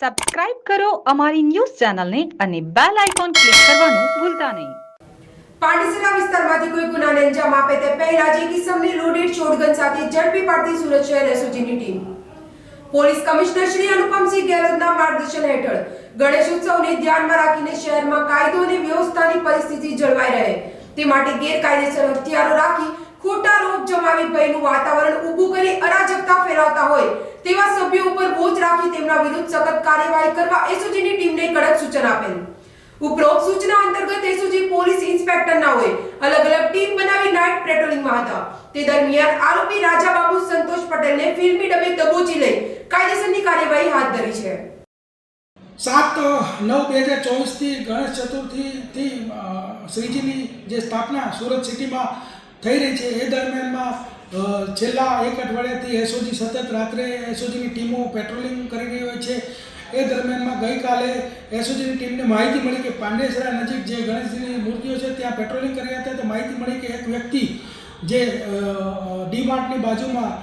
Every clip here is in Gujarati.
સબસ્ક્રાઇબ કરો અમારી ન્યૂઝ ચેનલને અને બેલ આઇકોન ક્લિક કરવાનું ભૂલતા નહીં. પાંડેસરા વિસ્તારમાંથી કોઈ ગુનાને અંજામ આપે તે પહેલા જ એક લોડેડ શોટગન સાથે ઝડપી પાડતી સુરત શહેર એસઓજીની team. Police commissioner Shri Anupamsinh ગેહલોતના માર્ગદર્શન હેઠળ ગણેશ ઉત્સવને ધ્યાનમાં રાખીને શહેરમાં કાયદો અને વ્યવસ્થાની પરિસ્થિતિ જળવાઈ રહે. તે માટે ગેરકાયદેસર હથિયારો રાખી ખોટા રોપ જમાવી ભયનું વાતાવરણ ઊભું કરી ફેલાવતા હોય, તેવા સભ્યો ઉપર બોજ રાખી તેમના વિરુદ્ધ સખત કાર્યવાહી કરવા એસઓજીની ટીમને કડક સૂચન આપેલ. ઉપરોક્ત સૂચના અંતર્ગત એસઓજી પોલીસ ઇન્સ્પેક્ટરના હોય અલગ અલગ ટીમ બનાવી નાઇટ પેટ્રોલિંગમાં હતા. તે દરમિયાન આરોપી રાજાબાબુ સંતોષ પટેલને ફિલ્મી ડબે દબોચી લઈ કાયદેસરની કાર્યવાહી હાથ ધરી છે. સાત, નવ, બે હજાર ચોવીસથી ગણેશ ચતુર્થીથી શ્રીજીની જે સ્થાપના સુરત સિટીમાં થઈ રહી છે, એ દરમિયાનમાં છેલ્લા એક અઠવાડિયાથી એસઓજી સતત રાત્રે એસઓજીની ટીમો પેટ્રોલિંગ કરી રહી હોય છે. એ દરમિયાનમાં ગઈકાલે એસઓજીની ટીમને માહિતી મળી કે પાંડેસરા નજીક જે ગણેશજીની મૂર્તિઓ છે ત્યાં પેટ્રોલિંગ કરી હતા. તો માહિતી મળી કે એક વ્યક્તિ જે ડીમાર્ટની બાજુમાં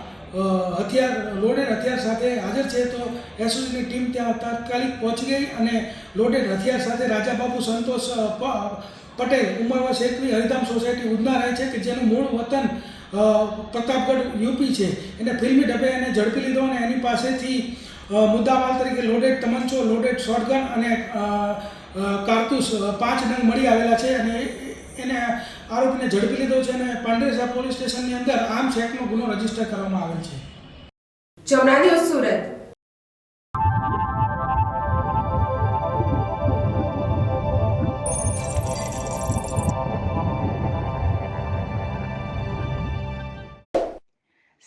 હથિયાર, લોડેડ હથિયાર સાથે હાજર છે, તો એસઓજીની ટીમ ત્યાં તાત્કાલિક પહોંચી ગઈ અને લોડેડ હથિયાર સાથે રાજાબાબુ સંતોષ પટેલ ઉંમર વર્ષ હરિધામ સોસાયટી ઉધના રહે છે કે જેનું મૂળ વતન પ્રતાપગઢ યુપી છે. એને ફિલ્મી ડબે એને ઝડપી લીધો અને એની પાસેથી મુદ્દામાલ તરીકે લોડેડ તમંચો, લોડેડ શોટગન અને કારતૂસ પાંચ ડંગ મળી આવેલા છે અને એને આરોપીને ઝડપી લીધો છે અને પાંડેસરા પોલીસ સ્ટેશનની અંદર આર્મ્સ એક્ટનો ગુનો રજિસ્ટર કરવામાં આવેલ છે. જમના ન્યૂઝ સુરત.